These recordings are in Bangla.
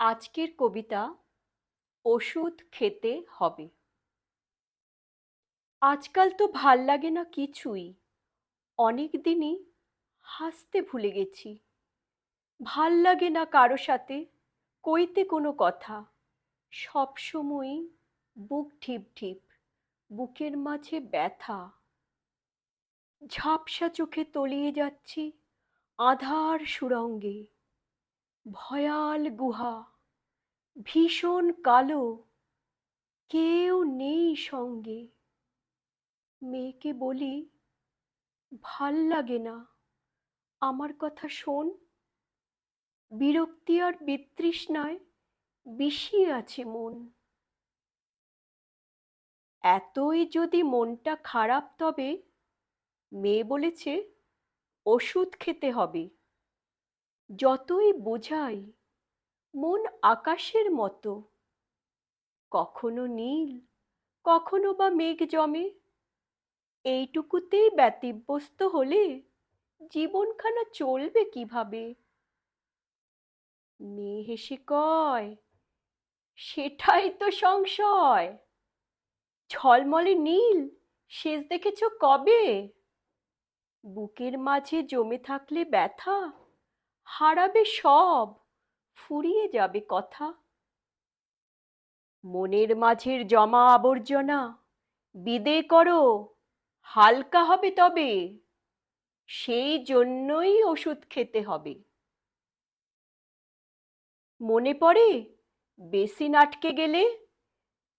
আজকের কবিতা ওষুধ খেতে হবে। আজকাল তো ভালো লাগে না কিছুই। অনেক দিনই হাসতে ভুলে গেছি। ভালো লাগে না কারও সাথে কইতে কোনো কথা। সব সময়ই বুক ঢিপ ঢিপ, বুকের মাঝে ব্যথা। ঝাপসা চোখে তলিয়ে যাচ্ছি আধার সুরঙ্গে ভয়াল গুহা, ভীষণ কালো, কেউ নেই সঙ্গে। মেয়েকে বলি, ভালো লাগে না। আমার কথা শোন। বিরক্তি আর বিতৃষ্ণায় বিষিয়ে আছে মন। এতই যদি মনটা খারাপ তবে, মেয়ে বলেছে, ওষুধ খেতে হবে। যতই বোঝাই, মন আকাশের মতো। কখনো নীল, কখনো বা মেঘ জমে। এইটুকুতেই ব্যতিব্যস্ত হলে জীবনখানা চলবে কীভাবে? মেয়ে হেসে কয়, সেটাই তো সংশয়। ঝলমলে নীল শেষ দেখেছ কবে? বুকের মাঝে জমে থাকলে ব্যথা হারাবে সব, ফুরিয়ে যাবে কথা। মনের মাঝের জমা আবর্জনা, বিদে করো, হালকা হবে তবে, সেই জন্যই ওষুধ খেতে হবে। মনে পড়ে, বেসিন আটকে গেলে,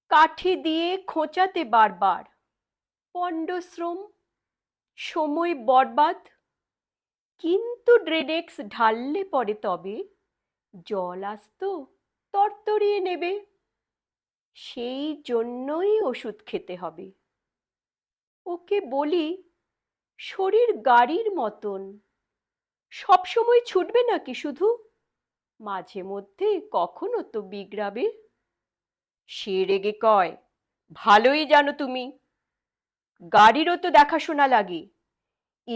কাঠি দিয়ে খোঁচাতে বারবার। পণ্ডশ্রম সময় বরবাদ কিন্তু ড্রেডেক্স ঢাললে পরে তবে জল আসতো তরতরিয়ে নেবে। সেই জন্যই ওষুধ খেতে হবে। ওকে বলি, শরীর গাড়ির মতন। সবসময় ছুটবে নাকি শুধু? মাঝে মধ্যে কখনো তো বিগড়াবে। সে রেগে কয়, ভালোই জানো তুমি। গাড়িরও তো দেখাশোনা লাগে।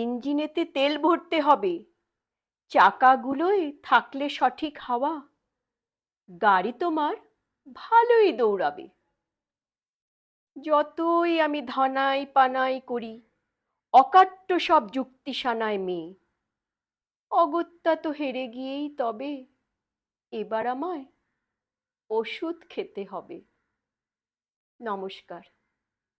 ইঞ্জিনেতে তেল ভরতে হবে। চাকাগুলোয় থাকলে সঠিক হাওয়া। গাড়ি তোমার ভালোই দৌড়াবে। যতই আমি ধানাই পানাই করি, অকাট্য সব যুক্তি সানায় মেয়ে। অগত্যা তো হেরে গিয়েই তবে এবার আমায় ওষুধ খেতে হবে। নমস্কার।